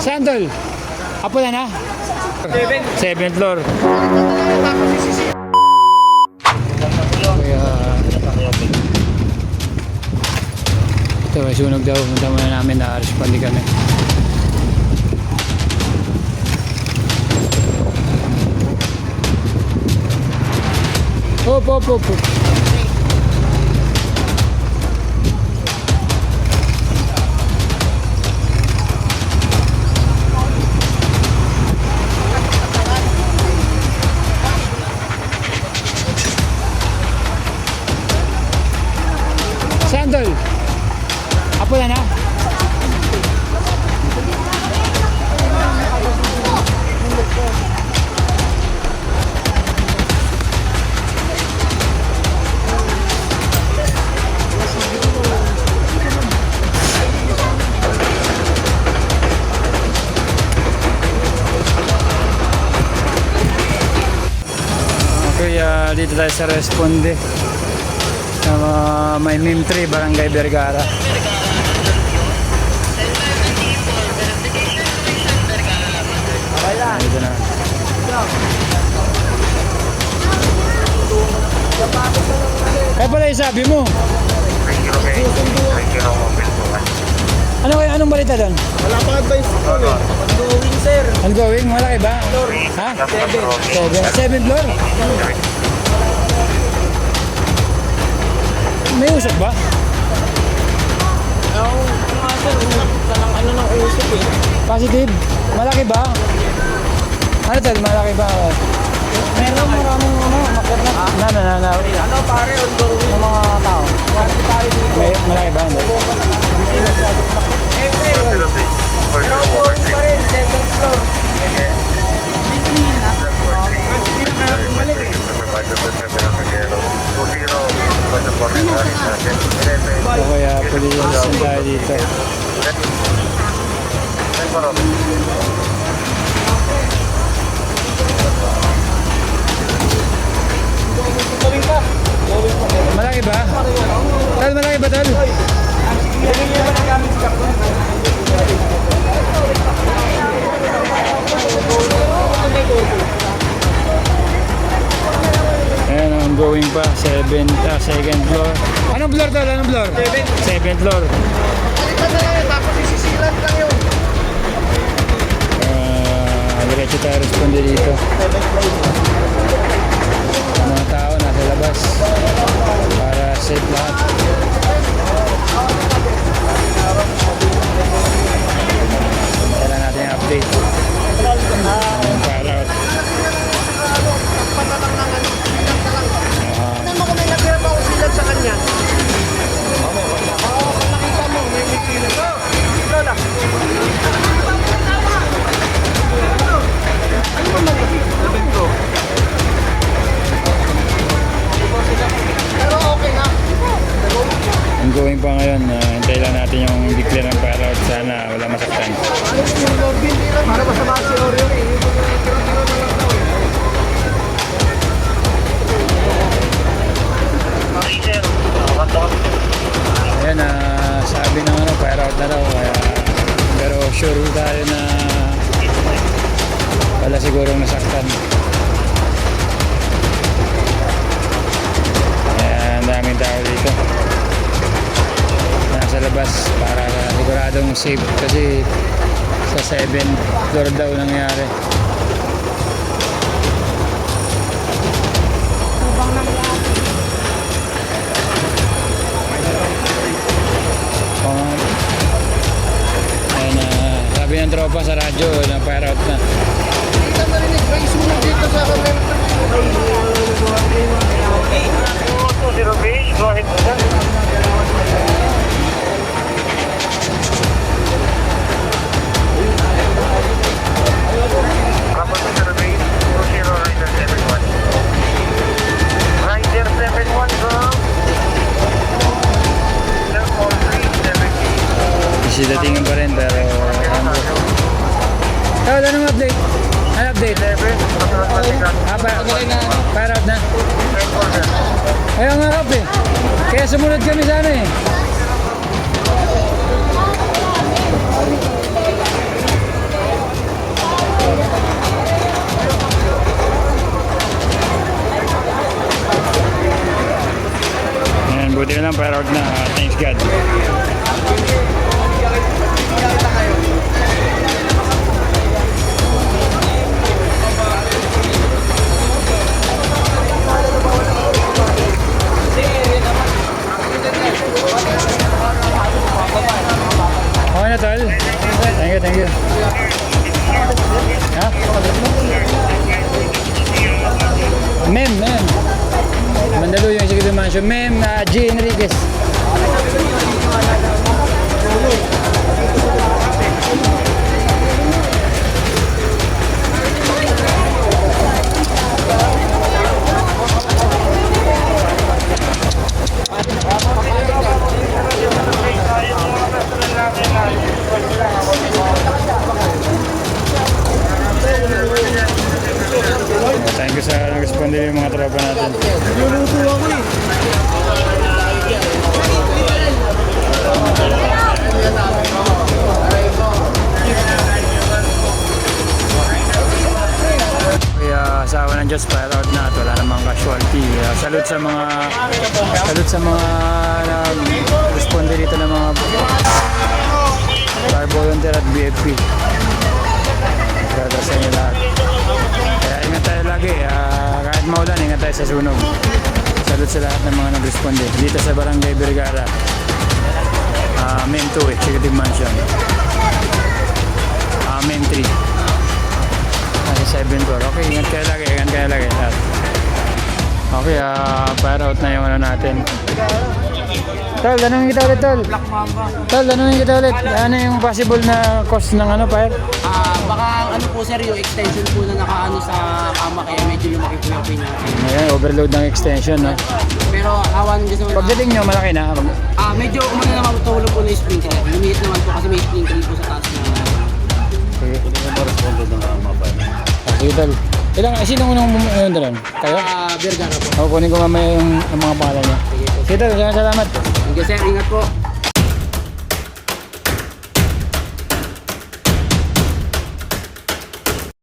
Saan tol? Apo na na? Seven. Seventh floor. Kaya... Ito, may sunog daw. Punta muna namin na respondi kami. Opo, opo, opo. Sandal. Ah, dito tayo sa Responde. Sa uh, may MIM 3, Barangay Vergara. Dito na. Kaya pala yung sabi mo. Ano kaya, anong balita doon? Wala pang advice ko eh. Going sir. Ongoing, malaki ba? Ha? Seven. Seven. Seven floor? May usap ba? Ako, nga sir, talang ano ng usap eh. Positive? Malaki ba? Ano tal, malaki ba? Meron maraming ano, makat na. Na, na, na, na. Ano pare, ongoing. Kaya police tayo dito. Malaki ba? Tal, malaki ba tal? Niyo ba ng ongoing pa. Seven, ah, second floor. Anong floor tal? Anong floor? Seven. Seventh floor. Tapos isisilat lang yun. Ah, diretso tayo responde dito. Mga pa ngayon. Uh, hintay lang natin yung declare ng out. Sana wala masaktan. Para masama si Oreo. Ayan, ah, sabi ng ano, fire out na daw. Kaya, pero sure tayo na wala sigurong nasaktan. Labas para siguradong safe kasi sa 7 floor daw nangyari. Um, ayan, ah, sabi ng tropa sa radyo na fire out na. Narinig, may sunog dito sa camera. Rider titingin pa rin pero Tawad, anong update? Ano update? Ah, para, para na. Ayaw nga kap eh. Kaya sumunod kami sana ano eh. Ayan, buti ka lang para out na. Thanks God. Tol. Thank you, thank you. Ha? Mem, mem. Mandaluyong Executive Mansion. Mem, uh, G. Enriquez. Nag-respond yung mga tropa natin. Kaya sa awa ng Diyos, fire out na at wala namang casualty. Uh, salute sa mga salute sa mga uh, responde dito ng mga fire volunteer at BFP. Gada sa inyo lahat. Lagi. ah, kahit maulan, ingat tayo sa sunog. Salute sa lahat ng mga nag-responde. Dito sa Barangay Vergara. Uh, Main 2, Executive Mansion. Ah, Main 3. Ay, 7 floor. Okay, ingat kayo lagi, ingat kayo lagi. Lahat. Okay, ah, fire out na yung ano natin. Tol, tanongin kita ulit, Tol. Tol, tanongin kita ulit. Ano yung possible na cost ng ano, fire? Ah, baka ano po sir, yung extension po na nakaano sa kama kaya medyo lumaki po yung pin natin. Ayan, overload ng extension, no? Pero awan gusto naman. Pagdating nyo, malaki na. Ah, medyo umano naman tulong po na yung sprinkler. Lumiit naman po kasi may sprinkler po sa taas na. Sige. Ah, sige, Tol. Ilang, eh, sino unang bumuyon doon? Kayo? Ah, Vergara po. Ako, kunin ko mamaya yung, yung mga pangalan niya. Sige po. Sige, Tol. Salamat. You sir, ingat po.